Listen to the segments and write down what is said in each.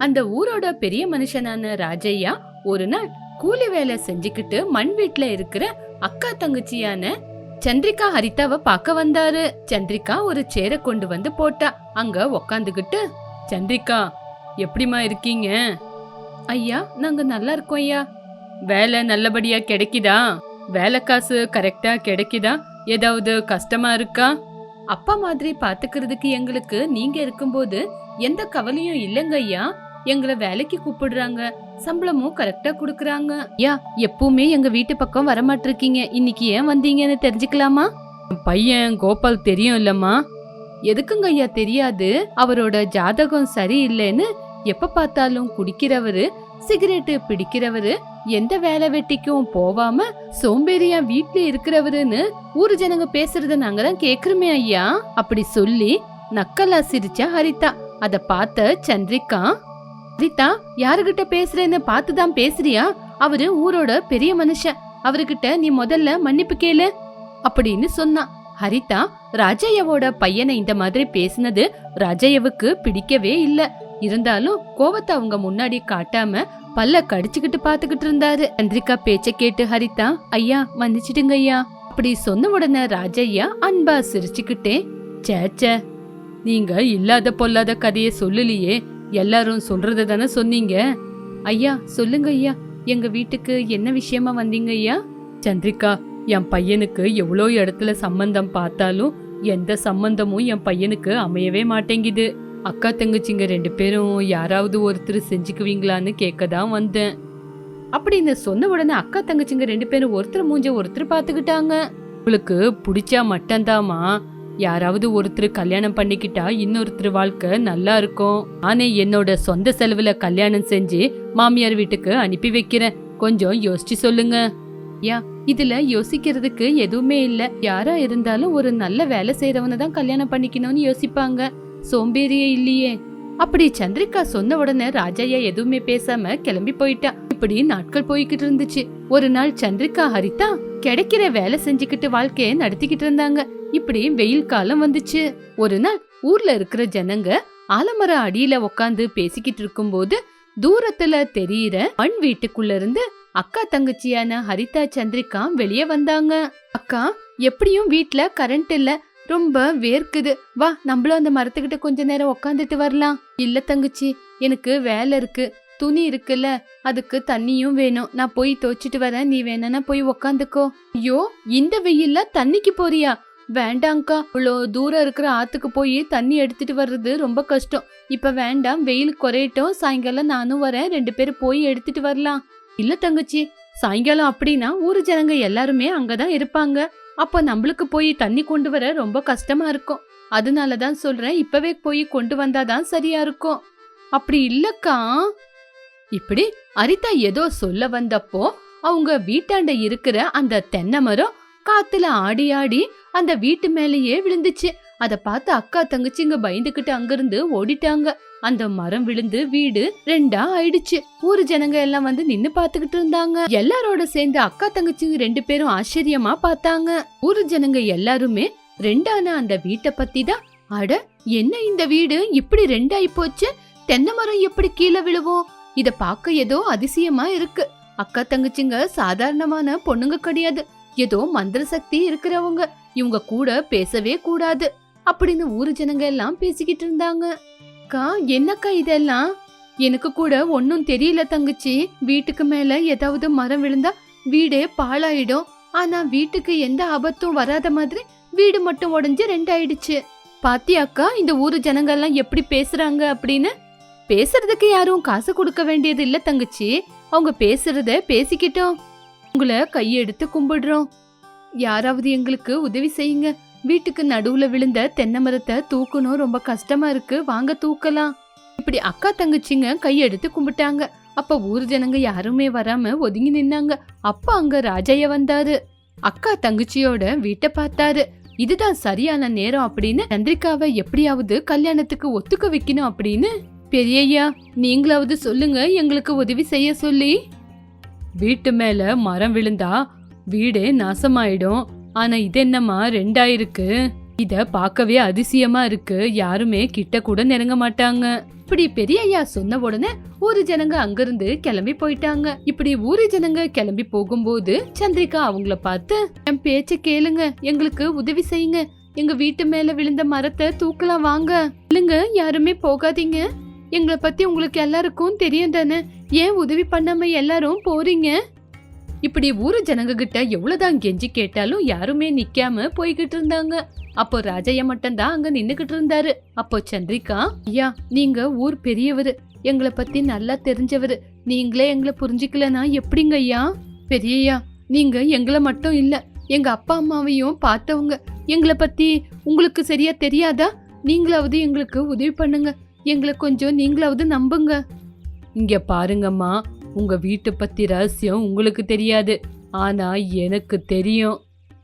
அந்த ஊரோட பெரிய மனுஷனான ராஜையா ஒரு நாள் கூலி வேலை செஞ்சுக்கிட்டு மண் வீட்டுல இருக்கிற அக்கா தங்கச்சியான சந்திரிகா ஹரிதாவை பார்க்க வந்தாரு. சந்திரிகா ஒரு சேரை கொண்டு வந்து போட்டா. அங்க உக்காந்துகிட்டு சந்திரிகா எப்படிமா இருக்கீங்க? ஐயா நாங்க நல்லா இருக்கோம் ஐயா. வேலை நல்லபடியா கிடைக்குதா? வேலை காசு கரெக்டா கிடைக்குதா? ஏதாவது கஷ்டமா இருக்கா? அப்பா மாதிரி பாத்துக்கிறதுக்கு எங்களுக்கு நீங்க இருக்கும்போது எந்த கவலையும் இல்லைங்க ஐயா. எங்களை வேலைக்கு கூப்பிடுறாங்க. சம்பளமும் கரெக்டா குடுக்கறாங்க. ஐயா எப்பவுமே எங்க வீட்டு பக்கம் வரமாட்டிருக்கீங்க. இன்னைக்கு ஏன் வந்தீங்கன்னு தெரிஞ்சுக்கலாமா? பையன் கோபால் தெரியும் இல்லம்மா? எதுக்குங்க ஐயா தெரியாது? அவரோட ஜாதகம் சரியில்லைன்னு எப்ப பார்த்தாலும் குடிக்கிறவரு சிகரெட்டு பிடிக்கிறவரு எந்த வேலை வெட்டிக்கும் போவாம சோம்பேறியா வீட்ல இருக்கிறவருன்னு ஊரு ஜனங்க பேசுறத நாங்க தான் கேக்குறோமே ஐயா. அப்படி சொல்லி நக்கலா சிரிச்சா ஹரிதா. அத பார்த்த சந்திரிகா ஹரிதா யாருகிட்ட பேசுறேன்னு பார்த்துதான் பேசுறியா? அவரு ஊரோட பெரிய மனுஷன். அவர்கிட்ட நீ முதல்ல மன்னிப்பு கேளு அப்படின்னு சொன்னான். ஹரிதா ராஜையாவோட பையனை இந்த மாதிரி பேசினது ராஜையவுக்கு பிடிக்கவே இல்ல. இருந்தாலும் கோவத்தை அவங்க முன்னாடி காட்டாம பல்ல கடிச்சுக்கிட்டு பாத்துக்கிட்டு இருந்தாரு. சந்திரிகா பேச்ச கேட்டு ஹரிதா ஐயா மன்னிச்சிடுங்க ஐயா அப்படி சொன்ன உடனே ராஜையா அன்பா சிரிச்சுக்கிட்டே சேச்ச நீங்க இல்லாத பொல்லாத கதையை சொல்லலையே எல்லாரும் சொல்றது தானே சொன்னீங்க? ஐயா சொல்லுங்க ஐயா. எங்க வீட்டுக்கு என்ன விஷயமா வந்தீங்க ஐயா? சந்திரிகா என் பையனுக்கு எவ்வளோ இடத்துல சம்பந்தம் பார்த்தாலும் எந்த சம்பந்தமும் என் பையனுக்கு அமையவே மாட்டேங்குது. அக்கா தங்கச்சிங்க ரெண்டு பேரும் யாராவது ஒருத்தர் செஞ்சுக்குவீங்களான்னு கேட்க தான் வந்தேன். அப்படின்னு சொன்ன உடனே அக்கா தங்கச்சிங்க ரெண்டு பேரும் ஒருத்தர் மூஞ்ச ஒருத்தர் பார்த்துக்கிட்டாங்க. உங்களுக்கு பிடிச்சா மட்டும்தாம்மா யாராவது ஒருத்தர் கல்யாணம் பண்ணிக்கிட்டா இன்னொருத்தர் வாழ்க்கை நல்லா இருக்கும். நானே என்னோட சொந்த செலவுல கல்யாணம் செஞ்சு மாமியார் வீட்டுக்கு அனுப்பி வைக்கிறேன். கொஞ்சம் யோசிச்சு சொல்லுங்க. யா இதுல யோசிக்கிறதுக்கு எதுவுமே இல்ல. யாரா இருந்தாலும் ஒரு நல்ல வேலை செய்யறவனை தான் கல்யாணம் பண்ணிக்கணும்னு யோசிப்பாங்க. சோம்பேறியே இல்லையே. அப்படி சந்திரிகா சொன்ன உடனே ராஜையா எதுவுமே பேசாம கிளம்பி போயிட்டா. இப்படி நாட்கள் போய்கிட்டு இருந்துச்சு. ஒரு நாள் சந்திரிகா ஹரிதா கிடைக்கிற வேலை செஞ்சுக்கிட்டு வாழ்க்கைய நடத்திக்கிட்டு இருந்தாங்க. இப்படி வெயில் காலம் வந்துச்சு. ஒரு நாள் ஊர்ல இருக்கிற ஜனங்க ஆலமர அடியில உக்காந்து பேசிக்கிட்டு இருக்கும்போது தூரத்துல தெரியற மண் வீட்டுக்குள்ள இருந்து அக்கா தங்கச்சியான ஹரிதா சந்திரிகா வெளியே வந்தாங்க. அக்கா எப்படியும் வீட்ல கரண்ட் இல்ல. ரொம்ப வேர்க்குது. வா நம்மளும் அந்த மரத்துக்கிட்ட கொஞ்ச நேரம் உக்காந்துட்டு வரலாம். இல்ல தங்கச்சி எனக்கு வேலை இருக்கு. துணி இருக்குல்ல அதுக்கு தண்ணியும் வேணும். நான் போய் துவைச்சிட்டு வரேன். நீ வேணா போய் உக்காந்துக்கோ. ஐயோ இந்த வெயில்ல தண்ணிக்கு போறியா? வேண்டாங்க்கா. இவ்வளோ தூரம் இருக்கிற ஆத்துக்கு போய் தண்ணி எடுத்துட்டு வர்றது ரொம்ப கஷ்டம். இப்ப வேண்டாம். வெயில் குறையட்டும். சாயங்காலம் நானும் வரேன். ரெண்டு பேரும் போய் எடுத்துட்டு வரலாம். இல்ல தங்கச்சி சாயங்காலம் அப்படின்னா ஊரு ஜனங்க எல்லாருமே அங்கதான் இருப்பாங்க. அப்ப நம்மளுக்கு போய் தண்ணி கொண்டு வர ரொம்ப கஷ்டமா இருக்கும். அதனால தான் சொல்றேன். இப்பவே போய் கொண்டு வந்தாதான் சரியா இருக்கும். அப்படி இல்லக்கா. இப்படி அரிதா ஏதோ சொல்ல வந்தப்போ அவங்க வீட்டாண்ட இருக்கிற அந்த தென்னை மரம் காத்துல ஆடி ஆடி அந்த வீட்டு மேலேயே விழுந்துச்சு. அத பார்த்து அக்கா தங்கச்சிங்க பயந்துகிட்டு அங்கிருந்து ஓடிட்டாங்க. அந்த மரம் விழுந்து வீடு ரெண்டா ஆயிடுச்சு. ஊரு ஜனங்க எல்லாம் வந்து நின்னு பாத்துக்கிட்டு இருந்தாங்க. எல்லாரோட சேர்ந்து அக்கா தங்கச்சிங்க ரெண்டு பேரும் ஆச்சரியமா பார்த்தாங்க. ஊரு ஜனங்க எல்லாருமே ரெண்டான அந்த வீட்டை பத்தி தான் அட என்ன இந்த வீடு? இப்படி ரெண்டாயி போச்சு. தென்னை மரம் எப்படி கீழே விழுவோம்? இத பார்க்க ஏதோ அதிசயமா இருக்கு. அக்கா தங்கச்சிங்க சாதாரணமான பொண்ணுங்க கிடையாது. ஏதோ மந்திர சக்தி இருக்கிறவங்க. இவங்க கூட பேசவே கூடாது. அப்படின்னு ஊரு ஜனங்க எல்லாம் பேசிக்கிட்டு இருந்தாங்க. அக்கா என்னக்கா இதெல்லாம்? எனக்கு கூட ஒன்னும் தெரியல தங்கச்சி. வீட்டுக்கு மேல ஏதாவது மரம் விழுந்தா வீடே பாழாயிடும். ஆனா வீட்டுக்கு எந்த ஆபத்தும் வராத மாதிரி வீடு மட்டும் உடஞ்சு ரெண்டாயிடுச்சு. பாத்தியாக்கா இந்த ஊரு ஜனங்க எல்லாம் எப்படி பேசுறாங்க அப்படின்னு? பேசுறதுக்கு யாரும் காசு கொடுக்க வேண்டியது இல்ல தங்கச்சி. அவங்க பேசுறத பேசிக்கிட்டோம். உங்களை கையெடுத்து கும்பிடுறோம். யாராவது எங்களுக்கு உதவி செய்யுங்க. வீட்டுக்கு நடுவுல விழுந்த தென்னை மரத்தை தூக்கணும். ரொம்ப கஷ்டமா இருக்கு. வாங்க தூக்கலாம். இப்படி அக்கா தங்கச்சிங்க கையெடுத்து கும்பிட்டாங்க. அப்ப ஊர் ஜனங்க யாருமே வராம ஒதுங்கி நின்னாங்க. அப்ப அங்க ராஜைய வந்தாரு. அக்கா தங்கச்சியோட வீட்டை பார்த்தாரு. இதுதான் சரியான நேரம் அப்படின்னு சந்திரிகாவை எப்படியாவது கல்யாணத்துக்கு ஒத்துக்க வைக்கணும் அப்படின்னு பெரியய்யா நீங்களாவது சொல்லுங்க எங்களுக்கு உதவி செய்ய சொல்லி. வீட்டு மேல மரம் விழுந்தா வீடே நாசமாயிடும். ஆனா இது என்னம்மா ரெண்டாயிருக்கு. இத பார்க்கவே அதிசயமா இருக்கு. யாருமே கிட்ட கூட நெருங்க மாட்டாங்க. இப்படி பெரிய ஐயா சொன்ன உடனே ஊரு ஜனங்க அங்கிருந்து கிளம்பி போயிட்டாங்க. இப்படி ஊரு ஜனங்க கிளம்பி போகும்போது சந்திரிகா அவங்கள பார்த்து என் பேச்ச கேளுங்க எங்களுக்கு உதவி செய்யுங்க. எங்க வீட்டு மேல விழுந்த மரத்தை தூக்கலாம் வாங்க. இல்லைங்க யாருமே போகாதீங்க. எங்களை பத்தி உங்களுக்கு எல்லாருக்கும் தெரியும் தானே? ஏன் உதவி பண்ணாம எல்லாரும் போறீங்க? இப்படி ஊரு ஜனங்க கிட்ட எவ்வளவுதான் கெஞ்சி கேட்டாலும் யாருமே நிக்காம போய்கிட்டு இருந்தாங்க. அப்போ ராஜையா மட்டும்தான் அங்க நின்னுகிட்டு இருந்தாரு. அப்போ சந்திரிகா ஐயா நீங்க ஊர் பெரியவர். எங்களை பத்தி நல்லா தெரிஞ்சவர். நீங்களே எங்களை புரிஞ்சுக்கலனா எப்படிங்க ஐயா? பெரியய்யா நீங்க எங்களை மட்டும் இல்ல எங்க அப்பா அம்மாவையும் பார்த்தவங்க. எங்களை பத்தி உங்களுக்கு சரியா தெரியாதா? நீங்களாவது எங்களுக்கு உதவி பண்ணுங்க. எங்களை கொஞ்சம் நீங்களாவது நம்புங்க. இங்க பாருங்கம்மா உங்க வீட்டை பத்தி ரகசியம் உங்களுக்கு தெரியாது. ஆனா எனக்கு தெரியும்.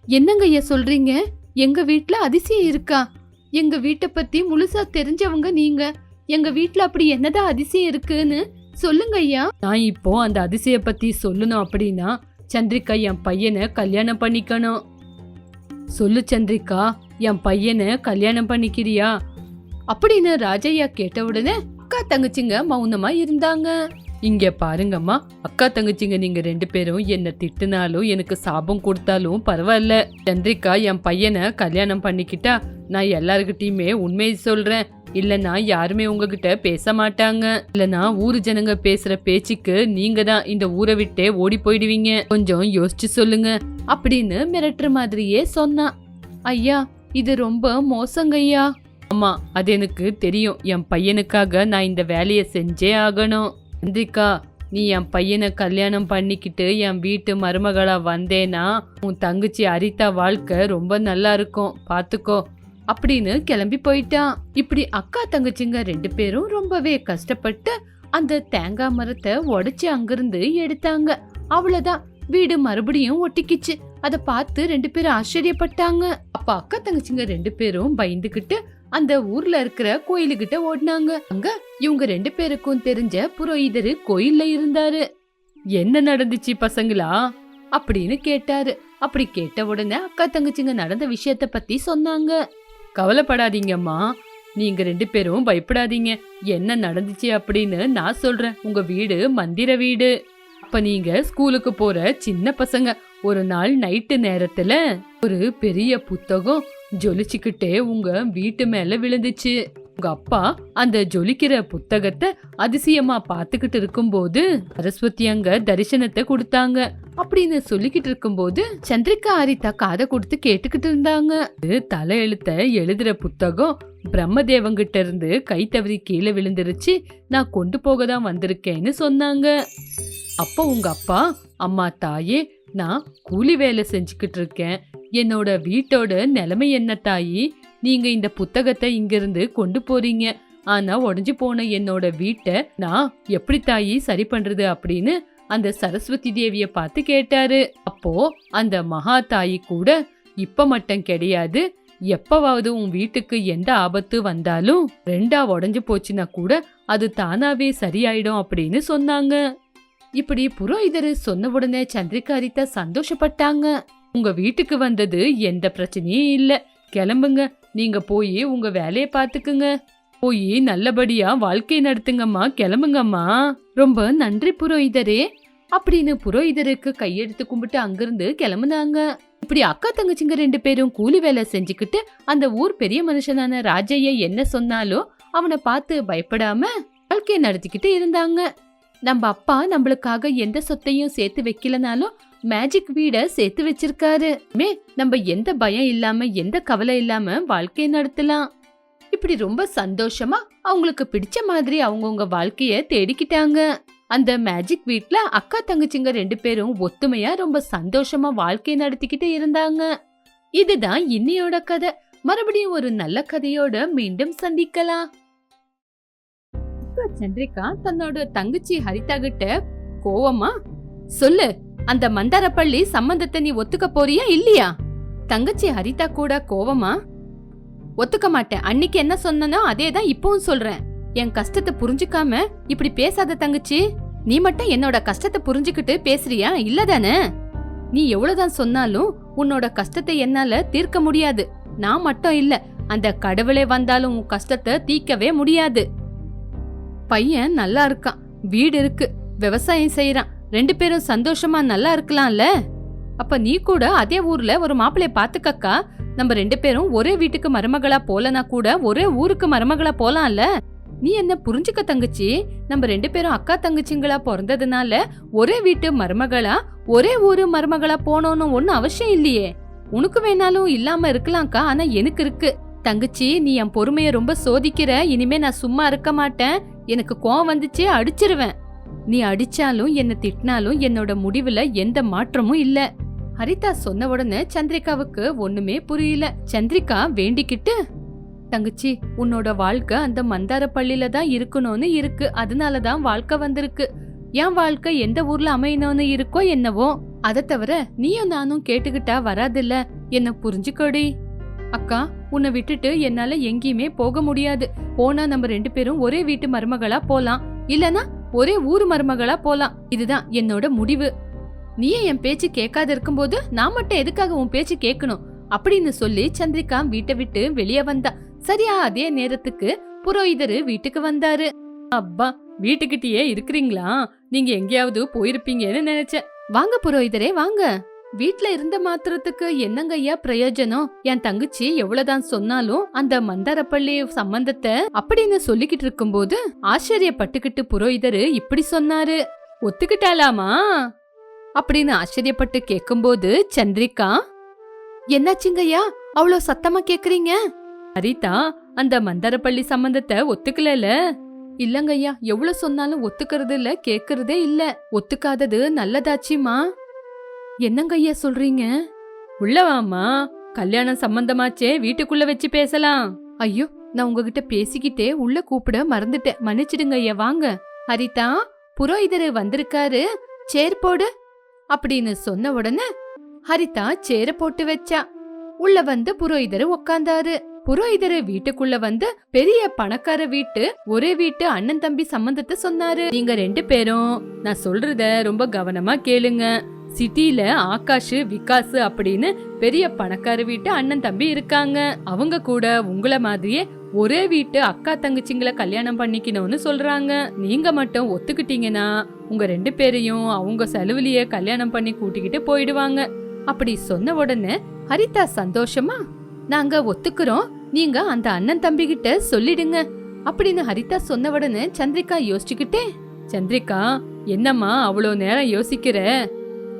என்னங்க ஐயா சொல்றீங்க? எங்க வீட்ல அதிசயம் இருக்கா? எங்க வீட்டை பத்தி முழுசா தெரிஞ்சவங்க நீங்க. எங்க வீட்ல அப்படி என்னதான் அதிசயம் இருக்குன்னு சொல்லுங்க ஐயா. நான் இப்போ அந்த அதிசய பத்தி சொல்லணும் அப்படின்னா சந்திரிகா என் பையனை கல்யாணம் பண்ணிக்கணும். சொல்லு சந்திரிகா என் பையனை கல்யாணம் பண்ணிக்கிறியா? அப்படின்னு ராஜையா கேட்ட உடனே அக்கா தங்கச்சிங்க மௌனமா இருந்தாங்க. இங்க பாருங்கம்மா அக்கா தங்கச்சிங்க நீங்க ரெண்டு பேரும் என்ன திட்டுனாலும் எனக்கு சாபம் கொடுத்தாலும் பரவாயில்ல. சந்திரிகா என் பையனை கல்யாணம் பண்ணிக்கிட்டா நான் எல்லாருக்கிட்டயுமே உண்மையை சொல்றேன். இல்லனா யாருமே உங்ககிட்ட பேச மாட்டாங்க. இல்லனா ஊரு ஜனங்க பேசுற பேச்சுக்கு நீங்க தான் இந்த ஊரை விட்டே ஓடி போயிடுவீங்க. கொஞ்சம் யோசிச்சு சொல்லுங்க அப்படின்னு மிரட்டுற மாதிரியே சொன்னான். ஐயா இது ரொம்ப மோசங்க ஐயா ஆமா அது எனக்கு தெரியும். என் பையனுக்காக நான் இந்த வேலையை செஞ்சே ஆகணும். சந்திரிகா நீ என் பையனை கல்யாணம் பண்ணிக்கிட்டு என் வீட்டு மருமகளா வந்தேனா உன் தங்கச்சி அரிதா வாழ்க்கை ரொம்ப நல்லா இருக்கும். பாத்துக்கோ. அப்படின்னு கிளம்பி போயிட்டான். இப்படி அக்கா தங்கச்சிங்க ரெண்டு பேரும் ரொம்பவே கஷ்டப்பட்டு அந்த தேங்காய் மரத்தை உடச்சி அங்கிருந்து எடுத்தாங்க. அவ்வளவுதான். வீடு மறுபடியும் ஒட்டிக்கிச்சு. அதை பார்த்து ரெண்டு பேரும் ஆச்சரியப்பட்டாங்க. அப்ப அக்கா தங்கச்சிங்க ரெண்டு பேரும் பயந்துகிட்டு அந்த ஊர்ல இருக்கிற கோயிலுகிட்ட ஓடினாங்க. அங்க இவங்க ரெண்டு பேருக்கும் தெரிஞ்ச புரோகிதரு கோயில்ல இருந்தாரு. என்ன நடந்துச்சு பசங்களா? அப்படின்னு கேட்டாரு. அப்படி கேட்ட உடனே அக்கா தங்கச்சிங்க நடந்த விஷயத்த பத்தி சொன்னாங்க. கவலைப்படாதீங்கம்மா நீங்க ரெண்டு பேரும் பயப்படாதீங்க. என்ன நடந்துச்சு அப்படின்னு நான் சொல்றேன். உங்க வீடு மந்திர வீடு. அப்ப நீங்க ஸ்கூலுக்கு போற சின்ன பசங்க. ஒரு நாள் நைட்டு நேரத்துல ஒரு பெரிய புத்தகம் ஜொலிச்சுக்கிட்டே உங்க வீட்டு மேல விழுந்துச்சு. உங்க அப்பா அந்த ஜொலிக்கிற புத்தகத்தை அதிசயமா பாத்துக்கிட்டு இருக்கும்போது சரஸ்வதி அங்க தரிசனத்தை கொடுத்தாங்க. அப்படின்னு சொல்லிக்கிட்டு இருக்கும்போது சந்திரிகா ஹரிதா காதை கொடுத்து கேட்டுக்கிட்டு இருந்தாங்க. இது தலை எழுத்த எழுதுற புத்தகம் பிரம்மதேவங்கிட்ட இருந்து கை தவறி கீழே விழுந்துருச்சு. நான் கொண்டு போக தான் வந்திருக்கேன்னு சொன்னாங்க. அப்போ உங்க அப்பா அம்மா தாயே நான் கூலி வேலை செஞ்சுக்கிட்டு இருக்கேன். என்னோட வீட்டோட நிலைமை என்ன தாயி? நீங்க இந்த புத்தகத்தை இங்கிருந்து கொண்டு போறீங்க. ஆனா உடஞ்சு போன என்னோட வீட்டை நான் எப்படி தாயி சரி பண்றது அப்படின்னு அந்த சரஸ்வதி தேவிய பார்த்து கேட்டாரு. அப்போ அந்த மகா தாயி கூட இப்ப மட்டும் கிடையாது. எப்பவாவது உன் வீட்டுக்கு எந்த ஆபத்து வந்தாலும் ரெண்டா உடஞ்சு போச்சுன்னா கூட அது தானாவே சரியாயிடும் அப்படின்னு சொன்னாங்க. இப்படி புரோஹிதர் சொன்ன உடனே சந்திரிகா சந்தோஷப்பட்டாங்க. உங்க வீட்டுக்கு வந்தது எந்த பிரச்சனையும் இல்ல. கிளம்புங்க. நீங்க போய் உங்க வேலையை பாத்துக்குங்க. போய் நல்லபடியா வாழ்க்கை நடத்துங்கம்மா. கிளம்புங்கம்மா. ரொம்ப நன்றி புரோகிதரே. அப்படின்னு புரோகிதருக்கு கையெடுத்து கும்பிட்டு அங்கிருந்து கிளம்புனாங்க. இப்படி அக்கா தங்கச்சிங்க ரெண்டு பேரும் கூலி வேலை செஞ்சுக்கிட்டு அந்த ஊர் பெரிய மனுஷனான ராஜைய என்ன சொன்னாலும் அவனை பார்த்து பயப்படாம வாழ்க்கையை நடத்திக்கிட்டு இருந்தாங்க. நம்ம அப்பா நம்மளுக்காக எந்த சொத்தையும் சேர்த்து வைக்கலனாலும் மேஜிக் வீட சேர்த்து வச்சிருக்காரு. மே நம்ம எந்த பயம் இல்லாம எந்த கவலை இல்லாம வாழ்க்கையை நடத்தலாம். இப்படி ரொம்ப சந்தோஷமா அவங்களுக்கு பிடிச்ச மாதிரி அவங்கவுங்க வாழ்க்கைய தேடிக்கிட்டாங்க. அந்த மேஜிக் வீட்ல அக்கா தங்கச்சிங்க ரெண்டு பேரும் ஒத்துமையா ரொம்ப சந்தோஷமா வாழ்க்கை நடத்திக்கிட்டு இருந்தாங்க. இதுதான் இன்னையோட கதை. மறுபடியும் ஒரு நல்ல கதையோட மீண்டும் சந்திக்கலாம். சந்திரிகா தன்னோட தங்கச்சி ஹரிதா கிட்ட கோவமா சொல்லு அந்த மந்தாரப்பள்ளி சம்பந்தத்தை நீ ஒத்துக்க போறியா இல்லையா? தங்கச்சி ஹரிதா கூட கோவமா? ஒத்துக்க மாட்டேன். அன்னைக்கு என்ன சொன்னனோ அதே தான் இப்பவும் சொல்றேன். என் கஷ்டத்தை புரிஞ்சுக்காம இப்படி பேசாத தங்கச்சி நீ மட்டும் என்னோட கஷ்டத்தை புரிஞ்சுக்கிட்டு பேசுறியா? இல்லதானே நீ எவ்வளவுதான் சொன்னாலும் உன்னோட கஷ்டத்தை என்னால தீர்க்க முடியாது. நான் மட்டும் இல்ல அந்த கடவுளே வந்தாலும் உன் கஷ்டத்தை தீர்க்கவே முடியாது. பையன் நல்லா இருக்கான். வீடு இருக்கு. விவசாயம் செய்யறான் ரெண்டு பேரும் சந்தோஷமா நல்லா இருக்கலாம்ல? அப்ப நீ கூட அதே ஊர்ல ஒரு மாப்பிள்ளைய பாத்துக்கக்கா. நம்ம ரெண்டு பேரும் ஒரே வீட்டுக்கு மருமகளா போலனா கூட ஒரே ஊருக்கு மருமகளா போலாம்ல? நீ என்ன புரிஞ்சுக்க தங்கச்சி? நம்ம ரெண்டு பேரும் அக்கா தங்கச்சிங்களா பிறந்ததுனால ஒரே வீட்டு மருமகளா ஒரே ஊரு மருமகளா போனோன்னு ஒண்ணும் அவசியம் இல்லையே. உனக்கு வேணாலும் இல்லாம இருக்கலாம்க்கா ஆனா எனக்கு இருக்கு. தங்கச்சி நீ என் பொறுமைய ரொம்ப சோதிக்கிற இனிமே நான் சும்மா இருக்க மாட்டேன். எனக்கு கோவம் வந்துச்சு அடிச்சிருவேன். நீ அடிச்சாலும் என்ன திட்டினாலும் என்னோட முடிவுல எந்த மாற்றமும் இல்ல. ஹரிதா சொன்ன உடனே சந்திரிகாவுக்கு ஒண்ணுமே புரியல. சந்திரிகா வேண்டிக்கிட்டு தங்கச்சி உன்னோட வாழ்க்கை அந்த மந்தார பள்ளியில தான் இருக்கணும்னு இருக்கு. அதனாலதான் வாழ்க்கை வந்திருக்கு. என் வாழ்க்கை எந்த ஊர்ல அமையணும்னு இருக்கோ என்னவோ. அதை தவிர நீயும் நானும் கேட்டுக்கிட்டா வராதில்ல. என்ன புரிஞ்சுக்கோடி? அக்கா உன்னை விட்டுட்டு என்னால எங்கேயுமே போக முடியாது. போனா நம்ம ரெண்டு பேரும் ஒரே வீட்டு மருமகளா போலாம். இல்லனா ஒரே ஊர் மருமகளா போலாம். இதுதான் என்னோட முடிவு. நீயே என் பேச்சு கேட்காத இருக்கும்போது நான் மட்டும் எதுக்காக உன் பேச்சு கேட்கணும்? அப்படின்னு சொல்லி சந்திரிகா வீட்டை விட்டு வெளியே வந்தா. சரியா அதே நேரத்துக்கு புரோகிதரு வீட்டுக்கு வந்தாரு. அப்பா வீட்டுக்கிட்டயே இருக்கிறீங்களா? நீங்க எங்கேயாவது போயிருப்பீங்கன்னு நினைச்சேன். வாங்க புரோகிதரே வாங்க. வீட்ல இருந்த மாத்திரத்துக்கு என்னங்க ஐயா பிரயோஜனம்? என் தங்கச்சி எவ்வளவுதான் சொன்னாலும் அந்த மந்தாரப்பள்ளி சம்பந்தத்தை அப்படின்னு சொல்லிக்கிட்டு இருக்கும்போது ஆச்சரியப்பட்டுக்கிட்டு புரோகிதரு இப்படி சொன்னாரு. ஒத்துக்கிட்டாலாமா? அப்படின்னு ஆச்சரியப்பட்டு கேக்கும்போது சந்திரிகா என்னாச்சுங்கய்யா? அவ்வளோ சத்தமா கேக்குறீங்க? ஹரிதா அந்த மந்தாரப்பள்ளி சம்பந்தத்தை ஒத்துக்கலல? இல்லங்கய்யா எவ்வளவு சொன்னாலும் ஒத்துக்கறது இல்ல கேக்குறதே இல்ல. ஒத்துக்காதது நல்லதாச்சுமா? என்னங்கய்யா சொல்றீங்க? உள்ளவாமா கல்யாணம் சம்பந்தமாச்சே வீட்டுக்குள்ள வச்சு பேசலாம். ஐயோ நான் உங்ககிட்ட பேசிக்கிட்டே உள்ள கூப்பிட மறந்துட்டேன். மன்னிச்சிடுங்க ஐயா வாங்க. ஹரிதா புரோகிதரு வந்திருக்காரு. சேர் போடு. அப்படின்னு சொன்ன உடனே ஹரிதா சேர போட்டு வச்சா. உள்ள வந்து புரோகிதரு உக்காந்தாரு. புரோகிதரு வீட்டுக்குள்ள வந்து பெரிய பணக்கார வீட்டு ஒரே வீட்டு அண்ணன் தம்பி சம்பந்தத்தை சொன்னாரு. நீங்க ரெண்டு பேரும் நான் சொல்றத ரொம்ப கவனமா கேளுங்க. சிட்டில ஆகாஷ் விகாஸ் அப்படின்னு பெரிய பணக்கார வீட்டு அண்ணன் தம்பி இருக்காங்க. அவங்க கூட உங்களை மாதிரியே ஒரே வீட்டு அக்கா தங்கச்சிங்களை கல்யாணம் பண்ணிக்கணும்னு சொல்றாங்க. நீங்க மட்டும் ஒத்துக்கிட்டீங்கன்னா உங்க ரெண்டு பேரையும் அவங்க செலவுலயே கல்யாணம் பண்ணி கூட்டிக்கிட்டு போயிடுவாங்க. அப்படி சொன்ன உடனே ஹரிதா சந்தோஷமா நாங்க ஒத்துக்கிறோம். நீங்க அந்த அண்ணன் தம்பி கிட்ட சொல்லிடுங்க. அப்படின்னு ஹரிதா சொன்ன உடனே சந்திரிகா யோசிச்சுக்கிட்டே சந்திரிகா என்னம்மா அவ்வளோ நேரம் யோசிக்கிற?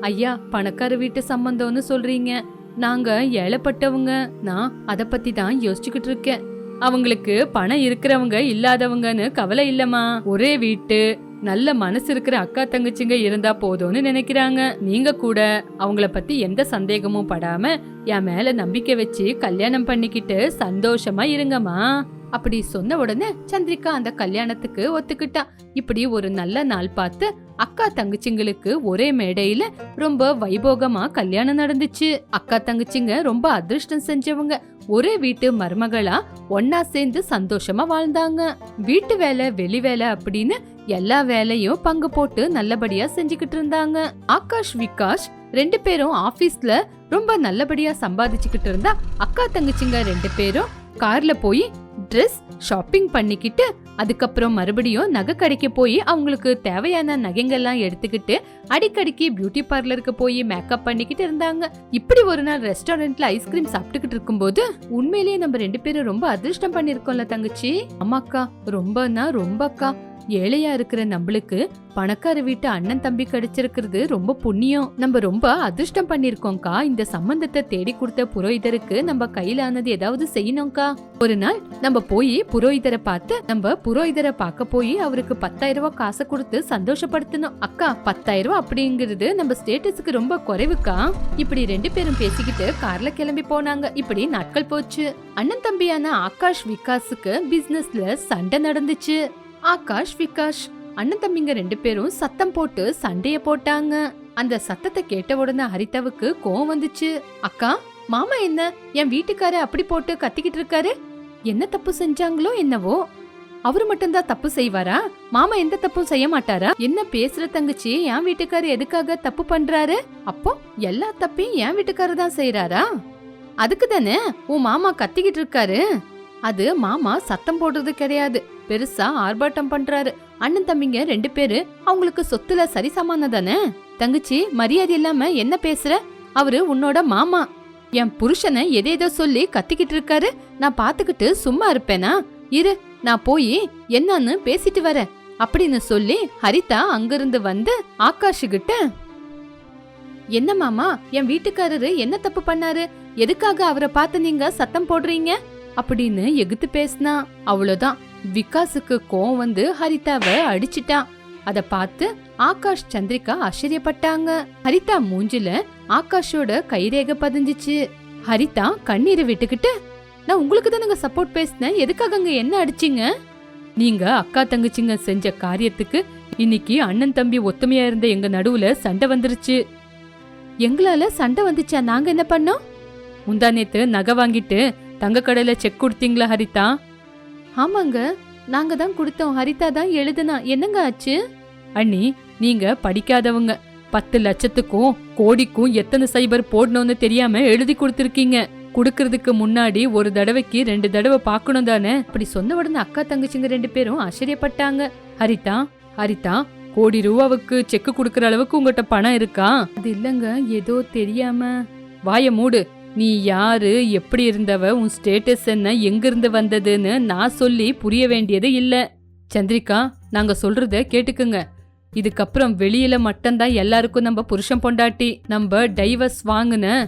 ஐயா பணக்கார வீட்டு சம்பந்தம்னு சொல்றீங்க. நாங்க ஏழைப்பட்டவங்க. நான் அதை பத்தி தான் யோசிச்சுக்கிட்டு இருக்கேன். அவங்களுக்கு பணம் இருக்கிறவங்க இல்லாதவங்கன்னு கவலை இல்லம்மா. ஒரே வீட்டு நல்ல மனசு இருக்கிற அக்கா தங்கச்சிங்க இருந்தா போதும்னு நினைக்கிறாங்க. நீங்க கூட அவங்கள பத்தி எந்த சந்தேகமும் படாம என் மேல நம்பிக்கை வச்சு கல்யாணம் பண்ணிக்கிட்டு சந்தோஷமா இருங்கம்மா. அப்படி சொன்ன உடனே சந்திரிகா அந்த கல்யாணத்துக்கு ஒத்துக்கிட்டா. இப்படி ஒரு நல்ல நாள் பார்த்து அக்கா தங்கச்சிங்களுக்கு ஒரே மேடையில ரொம்ப வைபோகமா கல்யாணம் நடந்துச்சு. அக்கா தங்கச்சிங்க ரொம்ப அதிர்ஷ்டம் செஞ்சவங்க. ஒரே வீட்டு மருமகளா ஒன்னா சேர்ந்து சந்தோஷமா வாழ்ந்தாங்க. வீட்டு வேலை வெளி வேலை அப்படின்னு எல்லா வேலையும் பங்கு போட்டு நல்லபடியா செஞ்சுக்கிட்டு இருந்தாங்க. ஆகாஷ் விகாஷ் ரெண்டு பேரும் ஆபீஸ்ல ரொம்ப நல்லபடியா சம்பாதிச்சுக்கிட்டு இருந்தா அக்கா தங்கச்சிங்க ரெண்டு பேரும் கார்ல போய் ட்ரெஸ் ஷாப்பிங் பண்ணிக்கிட்டு அதுக்கப்புறம் மறுபடியும் நகை கடைக்கு போய் அவங்களுக்கு தேவையான நகைங்கள்லாம் எடுத்துக்கிட்டு அடிக்கடிக்கு பியூட்டி பார்லருக்கு போய் மேக்கப் பண்ணிக்கிட்டு இருந்தாங்க. இப்படி ஒரு நாள் ரெஸ்டாரண்ட்ல ஐஸ்கிரீம் சாப்பிட்டுக்கிட்டு இருக்கும்போது உண்மையிலேயே நம்ம ரெண்டு பேரும் ரொம்ப அதிர்ஷ்டம் பண்ணிருக்கோம்ல தங்கச்சி. ஆமாக்கா ரொம்பனா ரொம்ப அக்கா. ஏழையா இருக்கிற நம்மளுக்கு பணக்கார வீட்டு அண்ணன் தம்பி கிடைச்சிருக்கிறது ரொம்ப புண்ணியம். நம்ம ரொம்ப அதிர்ஷ்டம் பண்ணிருக்கோம்க்கா. இந்த சம்பந்தத்தை தேடி கொடுத்த புரோகிதருக்கு நம்ம கையிலானது ஏதாவது செய்யணும்க்கா. ஒரு நாள் நம்ம போய் புரோகிதரை பார்த்து நம்ம புரோகிதரை பார்க்க போய் அவருக்கு பத்தாயிரம் ரூபாய் காசை கொடுத்து சந்தோஷப்படுத்தணும். அக்கா பத்தாயிரம் ரூபாய் அப்படிங்கிறது நம்ம ஸ்டேட்டஸுக்கு ரொம்ப குறைவுக்கா. இப்படி ரெண்டு பேரும் பேசிக்கிட்டு கார்ல கிளம்பி போனாங்க. இப்படி நாட்கள் போச்சு. அண்ணன் தம்பியான ஆகாஷ் விகாஸுக்கு பிசினஸ்ல சண்டை நடந்துச்சு. ஆகாஷ் விகாஷ் அண்ணன் தம்பிங்க ரெண்டு பேரும் சத்தம் போட்டு சண்டைய போட்டாங்க. அந்த சத்தத்தை கேட்ட உடனே ஹரிதாவுக்கு கோவம் வந்துச்சு. அக்கா மாமா என்ன? என் வீட்டுக்கார அப்படி போட்டு கத்திக்கிட்டு இருக்காரு? என்ன தப்பு செஞ்சாங்களோ என்னவோ? அவரு மட்டும்தான் தப்பு செய்வாரா? மாமா எந்த தப்பும் செய்ய மாட்டாரா? என்ன பேசுற தங்கச்சி என் வீட்டுக்காரர் எதுக்காக தப்பு பண்றாரு? அப்போ எல்லா தப்பையும் என் வீட்டுக்காரர் தான் செய்யறாரா அதுக்கு தானே உன் மாமா கத்திக்கிட்டு இருக்காரு? அது மாமா சத்தம் போடுறது கிடையாது. பெருசா ஆர்ப்பாட்டம் பண்றாரு. அண்ணன் தம்பிங்க ரெண்டு பேரு அவங்களுக்கு சொத்துல சரிசமானம் தானே? தங்கச்சி மரியாதை இல்லாம என்ன பேசுற? அவரு உன்னோட மாமா. என் புருஷனை எதேதோ சொல்லி கத்திக்கிட்டு இருக்காரு. நான் பாத்துக்கிட்டு சும்மா இருப்பேனா? இரு நான் போய் என்னன்னு பேசிட்டு வரேன். அப்படின்னு சொல்லி ஹரிதா அங்கிருந்து வந்து ஆகாஷுகிட்ட என்ன மாமா என் வீட்டுக்காரரு என்ன தப்பு பண்ணாரு? எதுக்காக அவரை பார்த்து நீங்க சத்தம் போடுறீங்க? அப்படின்னு எகுத்து பேசினா. அவ்வளோதான் விகாஸுக்கு கோவம் வந்து ஹரிதாவை அடிச்சிட்டான். அத பார்த்து ஆகாஷ் சந்திரிகா ஆச்சரியப்பட்டாங்க. ஹரிதா மூஞ்சில ஆகாஷோட கைரேக பதிஞ்சிச்சு. ஹரிதா கண்ணீரை விட்டுக்கிட்டு நான் உங்களுக்கு தானுங்க சப்போர்ட் பேசினேன். எதுக்காக அங்க என்ன அடிச்சீங்க? நீங்க அக்கா தங்கச்சிங்க செஞ்ச காரியத்துக்கு இன்னைக்கு அண்ணன் தம்பி ஒத்துமையா இருந்த எங்க நடுவுல சண்டை வந்துருச்சு. எங்களால சண்டை வந்துச்சா? நாங்க என்ன பண்ணோம்? முந்தா நேத்து நகை வாங்கிட்டு தங்க கடையில செக் கொடுத்தீங்களா ஹரிதா? ஆமாங்க நாங்க தான் கொடுத்தோம். ஹரிதா தான் எழுதுனா. என்னங்க ஆச்சு? அண்ணி நீங்க படிக்காதவங்க. பத்து லட்சத்துக்கும் கோடிக்கும் எத்தனை சைபர் போடணும்னு தெரியாம எழுதி கொடுத்துருக்கீங்க. குடுக்கறதுக்கு முன்னாடி ஒரு தடவைக்கு ரெண்டு தடவை பார்க்கணும் தானே? அப்படி சொன்ன உடனே அக்கா தங்கச்சிங்க ரெண்டு பேரும் ஆச்சரியப்பட்டாங்க. ஹரிதா ஹரிதா கோடி ரூபாவுக்கு செக் கொடுக்கற அளவுக்கு உங்ககிட்ட பணம் இருக்கா? அது இல்லங்க ஏதோ தெரியாம. வாய மூடு. நீ யாரு எப்படி இருந்தவ உன் ஸ்டேட்டஸ் என்ன எங்கிருந்து வந்ததுன்னு நான் சொல்லி புரிய வேண்டியது இல்லை. சந்திரிகா நாங்க சொல்றத கேட்டுக்குங்க. இதுக்கப்புறம் வெளியில மட்டும்தான் எல்லாருக்கும் நம்ம புருஷன் பொண்டாட்டி நம்ம டைவர்ஸ் வாங்குன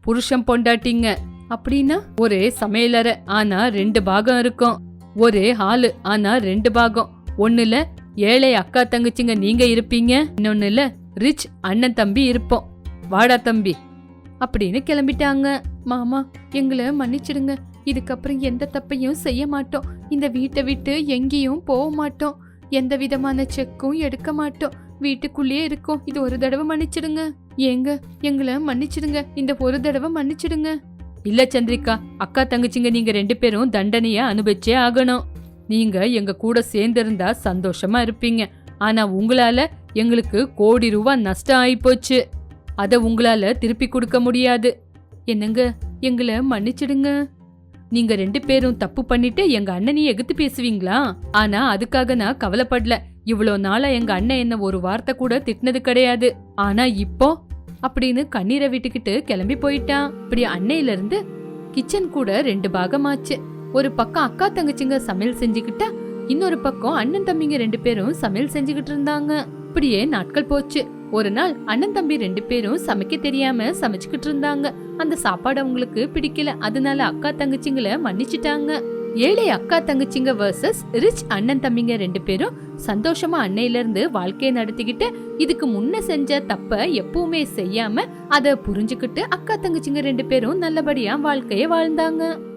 புருஷன் பொண்டாட்டிங்க. அப்படின்னா ஒரே சமையலறை ஆனா ரெண்டு பாகம் இருக்கும். ஒரே ஹாலு ஆனா ரெண்டு பாகம். ஒண்ணுல ஏழை அக்கா தங்கச்சிங்க நீங்க இருப்பீங்க இன்னொன்னுல ரிச் அண்ணன் தம்பி இருப்போம். வாடா தம்பி. அப்படின்னு கிளம்பிட்டாங்க. மாமா எங்களை மன்னிச்சிடுங்க. இதுக்கப்புறம் எந்த தப்பையும் செய்ய மாட்டோம். இந்த வீட்டை விட்டு எங்கேயும் போக மாட்டோம். எந்த விதமான செக்கும் எடுக்க மாட்டோம். வீட்டுக்குள்ளேயே இருக்கோம். இது ஒரு தடவை மன்னிச்சிடுங்க. ஏங்க எங்களை மன்னிச்சிடுங்க. இந்த ஒரு தடவை மன்னிச்சிடுங்க. இல்ல சந்திரிகா அக்கா தங்கச்சிங்க நீங்க ரெண்டு பேரும் தண்டனைய அனுபவிச்சே ஆகணும். நீங்க எங்க கூட சேர்ந்திருந்தா சந்தோஷமா இருப்பீங்க. ஆனா உங்களால எங்களுக்கு கோடி ரூபாய் நஷ்டம் ஆயிப்போச்சு. அதை உங்களால திருப்பி கொடுக்க முடியாது. என்னங்க? எங்களை மன்னிச்சிடுங்க. நீங்க ரெண்டு பேரும் தப்பு பண்ணிட்டு எங்க அண்ணனையும் எகுத்து பேசுவீங்களா? ஆனா அதுக்காக நான் கவலைப்படல. இவ்வளோ நாளா எங்க அண்ணன் என்ன ஒரு வார்த்தை கூட திட்டினது கிடையாது. ஆனா இப்போ அப்படின்னு கண்ணீரை விட்டுக்கிட்டு கிளம்பி போயிட்டான். இப்படி அன்னையில இருந்து கிச்சன் கூட ரெண்டு பாகமாச்சு. ஒரு பக்கம் அக்கா தங்கச்சிங்க சமையல் செஞ்சுக்கிட்டா இன்னொரு பக்கம் அண்ணன் தம்பிங்க ரெண்டு பேரும் சமையல் செஞ்சுக்கிட்டு இருந்தாங்க. இப்படியே நாட்கள் போச்சு. ஒரு நாள் அண்ணன் தம்பி ரெண்டு பேரும் சமைக்க தெரியாம சமைச்சுக்கிட்டு இருந்தாங்க. அந்த சாப்பாடு அவங்களுக்கு பிடிக்கல. அதனால அக்கா தங்கச்சிங்களை மன்னிச்சிட்டாங்க. ஏழை அக்கா தங்கச்சிங்க வர்சஸ் ரிச் அண்ணன் தம்பிங்க ரெண்டு பேரும் சந்தோஷமா அன்னையில இருந்து வாழ்க்கையை நடத்திக்கிட்டு இதுக்கு முன்ன செஞ்ச தப்ப எப்பவுமே செய்யாம அதை புரிஞ்சுக்கிட்டு அக்கா தங்கச்சிங்க ரெண்டு பேரும் நல்லபடியா வாழ்க்கைய வாழ்ந்தாங்க.